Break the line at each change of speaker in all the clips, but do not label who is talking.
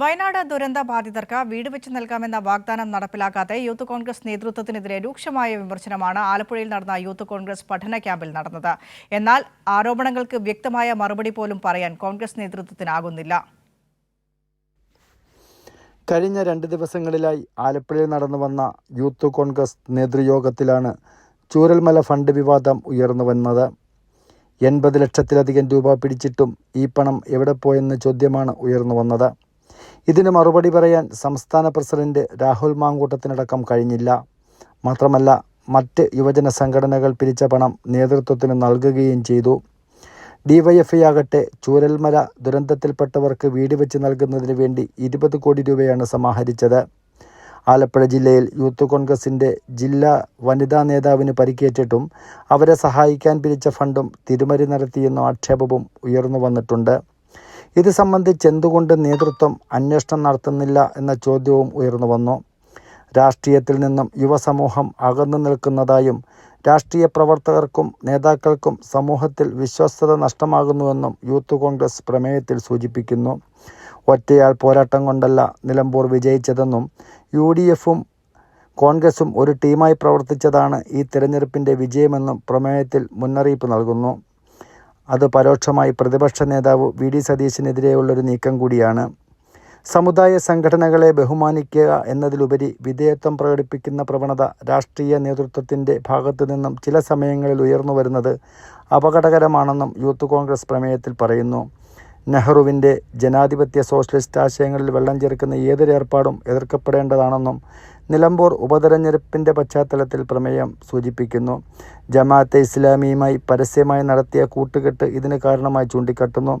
വയനാട് ദുരന്ത ബാധിതർക്ക് വീട് വെച്ച് നൽകാമെന്ന വാഗ്ദാനം നടപ്പിലാക്കാതെ യൂത്ത് കോൺഗ്രസ് നേതൃത്വത്തിനെതിരെ രൂക്ഷമായ വിമർശനമാണ് ആലപ്പുഴയിൽ നടന്ന യൂത്ത് കോൺഗ്രസ് പഠന ക്യാമ്പിൽ നടന്നത്. എന്നാൽ ആരോപണങ്ങൾക്ക് വ്യക്തമായ മറുപടി പോലും പറയാൻ കോൺഗ്രസ് നേതൃത്വത്തിനാകുന്നില്ല.
കഴിഞ്ഞ രണ്ട് ദിവസങ്ങളിലായി ആലപ്പുഴയിൽ നടന്നു വന്ന യൂത്ത് കോൺഗ്രസ് നേതൃയോഗത്തിലാണ് ചൂരൽമല ഫണ്ട് വിവാദം ഉയർന്നു വന്നത്. എൺപത് ലക്ഷത്തിലധികം രൂപ പിടിച്ചിട്ടും ഈ പണം എവിടെ പോയെന്ന ചോദ്യമാണ് ഉയർന്നു വന്നത്. ഇതിന് മറുപടി പറയാൻ സംസ്ഥാന പ്രസിഡന്റ് രാഹുൽ മാങ്കൂട്ടത്തിനടക്കം കഴിഞ്ഞില്ല. മാത്രമല്ല മറ്റ് യുവജന സംഘടനകൾ പിരിച്ച പണം നേതൃത്വത്തിന് നൽകുകയും ചെയ്തു. ഡിവൈഎഫ്ഐ ആകട്ടെ ചൂരൽമല ദുരന്തത്തിൽപ്പെട്ടവർക്ക് വീട് വെച്ച് നൽകുന്നതിന് വേണ്ടി ഇരുപത് കോടി രൂപയാണ് സമാഹരിച്ചത്. ആലപ്പുഴ ജില്ലയിൽ യൂത്ത് കോൺഗ്രസിന്റെ ജില്ലാ വനിതാ നേതാവിന് പരിക്കേറ്റിട്ടും അവരെ സഹായിക്കാൻ പിരിച്ച ഫണ്ടും തിരുമറി നടത്തിയെന്ന ആക്ഷേപവും ഉയർന്നു വന്നിട്ടുണ്ട്. ഇത് സംബന്ധിച്ച് എന്തുകൊണ്ട് നേതൃത്വം അന്വേഷണം നടത്തുന്നില്ല എന്ന ചോദ്യവും ഉയർന്നു വന്നു. രാഷ്ട്രീയത്തിൽ നിന്നും യുവസമൂഹം അകന്നു നിൽക്കുന്നതായും രാഷ്ട്രീയ പ്രവർത്തകർക്കും നേതാക്കൾക്കും സമൂഹത്തിൽ വിശ്വസ്തത നഷ്ടമാകുന്നുവെന്നും യൂത്ത് കോൺഗ്രസ് പ്രമേയത്തിൽ സൂചിപ്പിക്കുന്നു. ഒറ്റയാൾ പോരാട്ടം കൊണ്ടല്ല നിലമ്പൂർ വിജയിച്ചതെന്നും യു ഡി എഫും കോൺഗ്രസും ഒരു ടീമായി പ്രവർത്തിച്ചതാണ് ഈ തിരഞ്ഞെടുപ്പിന്റെ വിജയമെന്നും പ്രമേയത്തിൽ മുന്നറിയിപ്പ് നൽകുന്നു. അത് പരോക്ഷമായി പ്രതിപക്ഷ നേതാവ് വി ഡി സതീശിനെതിരെയുള്ളൊരു നീക്കം കൂടിയാണ്. സമുദായ സംഘടനകളെ ബഹുമാനിക്കുക എന്നതിലുപരി വിധേയത്വം പ്രകടിപ്പിക്കുന്ന പ്രവണത രാഷ്ട്രീയ നേതൃത്വത്തിന്റെ ഭാഗത്തു നിന്നും ചില സമയങ്ങളിൽ ഉയർന്നു വരുന്നത് അപകടകരമാണെന്നും യൂത്ത് കോൺഗ്രസ് പ്രമേയത്തിൽ പറയുന്നു. നെഹ്റുവിന്റെ ജനാധിപത്യ സോഷ്യലിസ്റ്റ് ആശയങ്ങളിൽ വെള്ളം ചേർക്കുന്ന ഏതൊരു ഏർപ്പാടും എതിർക്കപ്പെടേണ്ടതാണെന്നും നിലമ്പൂർ ഉപതെരഞ്ഞെടുപ്പിന്റെ പശ്ചാത്തലത്തിൽ പ്രമേയം സൂചിപ്പിക്കുന്നു. ജമാഅത്തെ ഇസ്ലാമിയുമായി പരസ്യമായി നടത്തിയ കൂട്ടുകെട്ട് ഇതിന് കാരണമായി ചൂണ്ടിക്കാട്ടുന്നു.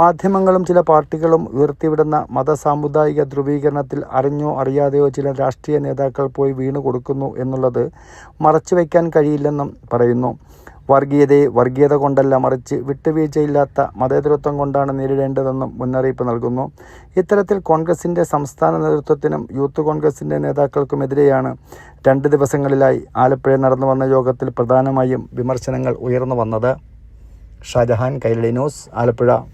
മാധ്യമങ്ങളും ചില പാർട്ടികളും ഉയർത്തിവിടുന്ന മതസാമുദായിക ധ്രുവീകരണത്തിൽ അറിഞ്ഞോ അറിയാതെയോ ചില രാഷ്ട്രീയ നേതാക്കൾ പോയി വീണു കൊടുക്കുന്നു എന്നുള്ളത് മറച്ചുവെക്കാൻ കഴിയില്ലെന്നും പറയുന്നു. വർഗീയതയെ വർഗീയത കൊണ്ടല്ല മറിച്ച് വിട്ടുവീഴ്ചയില്ലാത്ത മതേതരത്വം കൊണ്ടാണ് നേരിടേണ്ടതെന്നും മുന്നറിയിപ്പ് നൽകുന്നു. ഇത്തരത്തിൽ കോൺഗ്രസിന്റെ സംസ്ഥാന നേതൃത്വത്തിനും യൂത്ത് കോൺഗ്രസിന്റെ നേതാക്കൾക്കുമെതിരെയാണ് രണ്ട് ദിവസങ്ങളിലായി ആലപ്പുഴ നടന്നു വന്ന യോഗത്തിൽ പ്രധാനമായും വിമർശനങ്ങൾ ഉയർന്നു വന്നത്. ഷാജഹാൻ കൈരളി ന്യൂസ് ആലപ്പുഴ.